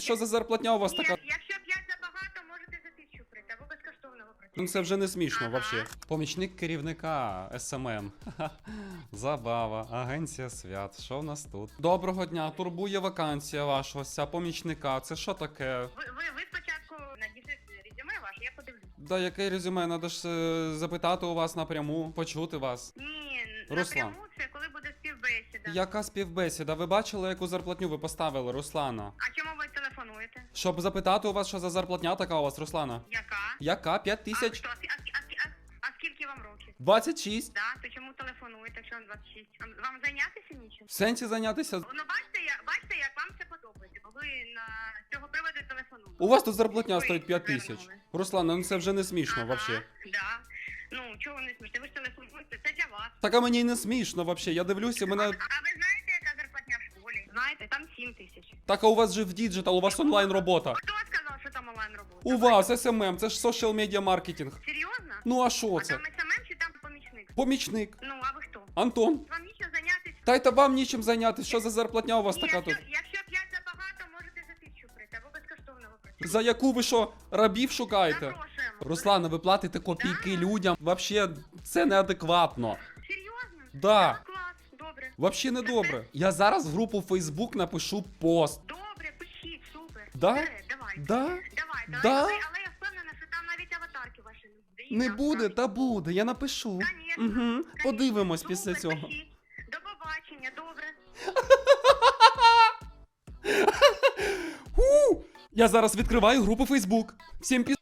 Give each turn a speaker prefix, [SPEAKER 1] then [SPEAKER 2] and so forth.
[SPEAKER 1] Що за зарплатня у вас
[SPEAKER 2] Ні,
[SPEAKER 1] така?
[SPEAKER 2] якщо 5 забагато, можете за тисячу прийти, або безкоштовно прийти.
[SPEAKER 1] Ну це вже не смішно
[SPEAKER 2] Ага.
[SPEAKER 1] вообще. Помічник керівника СММ. Ха-ха. Забава, агенція свят. Що в нас тут? Доброго дня, турбує вакансія вашого ся помічника. Це що таке?
[SPEAKER 2] Ви, ви, ви спочатку надішліть резюме ваше, я подивлюсь.
[SPEAKER 1] Да яке резюме? Надо ж е, запитати у вас напряму, почути вас.
[SPEAKER 2] Ні,
[SPEAKER 1] Руслан.
[SPEAKER 2] напряму це коли буде співбесіда.
[SPEAKER 1] Яка співбесіда? Ви бачили, яку зарплатню ви поставили, Руслана?
[SPEAKER 2] А чому ви телефонуєте?
[SPEAKER 1] Щоб запитати у вас, що за зарплатня така у вас, Руслана?
[SPEAKER 2] Яка?
[SPEAKER 1] Яка? 5
[SPEAKER 2] А,
[SPEAKER 1] тисяч?
[SPEAKER 2] що, а, а, а, а, а скільки вам років?
[SPEAKER 1] 26?
[SPEAKER 2] Да, то чому телефонуєте, якщо вам 26? Вам, вам зайнятися нічим?
[SPEAKER 1] В сенсі зайнятися?
[SPEAKER 2] Ну бачите, я, бачите, як вам це подобається, бо ви на з цього приводу телефонуєте.
[SPEAKER 1] У вас тут зарплатня
[SPEAKER 2] Ви
[SPEAKER 1] стоїть 5 тисяч.
[SPEAKER 2] звернули.
[SPEAKER 1] Руслана, ну це вже не смішно вообще.
[SPEAKER 2] Да. Ну, чого не смішно? Ви ж телефонуєте, це для вас.
[SPEAKER 1] Так а мені й не смішно вообще. Я дивлюся,
[SPEAKER 2] А,
[SPEAKER 1] мене.
[SPEAKER 2] а ви школі? Там 7 тисяч.
[SPEAKER 1] Так а у вас же в діджитал, у вас онлайн робота.
[SPEAKER 2] Хто сказав, що там онлайн робота?
[SPEAKER 1] У вас СММ, це ж social media маркетинг.
[SPEAKER 2] Серйозно?
[SPEAKER 1] Ну а що
[SPEAKER 2] а
[SPEAKER 1] це?
[SPEAKER 2] там СММ чи там помічник?
[SPEAKER 1] Помічник.
[SPEAKER 2] Ну, а ви хто?
[SPEAKER 1] Антон.
[SPEAKER 2] Вам нічого зайнятися?
[SPEAKER 1] Та й та вам нічим зайнятися. Що за зарплатня у вас
[SPEAKER 2] Ні,
[SPEAKER 1] така
[SPEAKER 2] якщо,
[SPEAKER 1] тут?
[SPEAKER 2] якщо 5 забагато, можете за тисячу прийти, або безкоштовно прийти.
[SPEAKER 1] За яку ви що, рабів шукаєте?
[SPEAKER 2] Запрошуємо.
[SPEAKER 1] Руслана, ви платите копійки людям. Вообще, це неадекватно.
[SPEAKER 2] Серйозно?
[SPEAKER 1] Да. Вообще не добре. Я зараз в групу Facebook напишу пост.
[SPEAKER 2] Добре, пишіть, супер.
[SPEAKER 1] Да?
[SPEAKER 2] Вперед, давай.
[SPEAKER 1] Да?
[SPEAKER 2] Давай, давай.
[SPEAKER 1] Да?
[SPEAKER 2] Але, але я впевнена, що там навіть аватарки ваші не буде.
[SPEAKER 1] Не буде, та буде, я напишу.
[SPEAKER 2] Конечно.
[SPEAKER 1] Угу.
[SPEAKER 2] Конечно.
[SPEAKER 1] Подивимось
[SPEAKER 2] Супер,
[SPEAKER 1] після цього.
[SPEAKER 2] пишіть. До побачення, добре.
[SPEAKER 1] Ху! Я зараз відкриваю групу Facebook. Всім піс...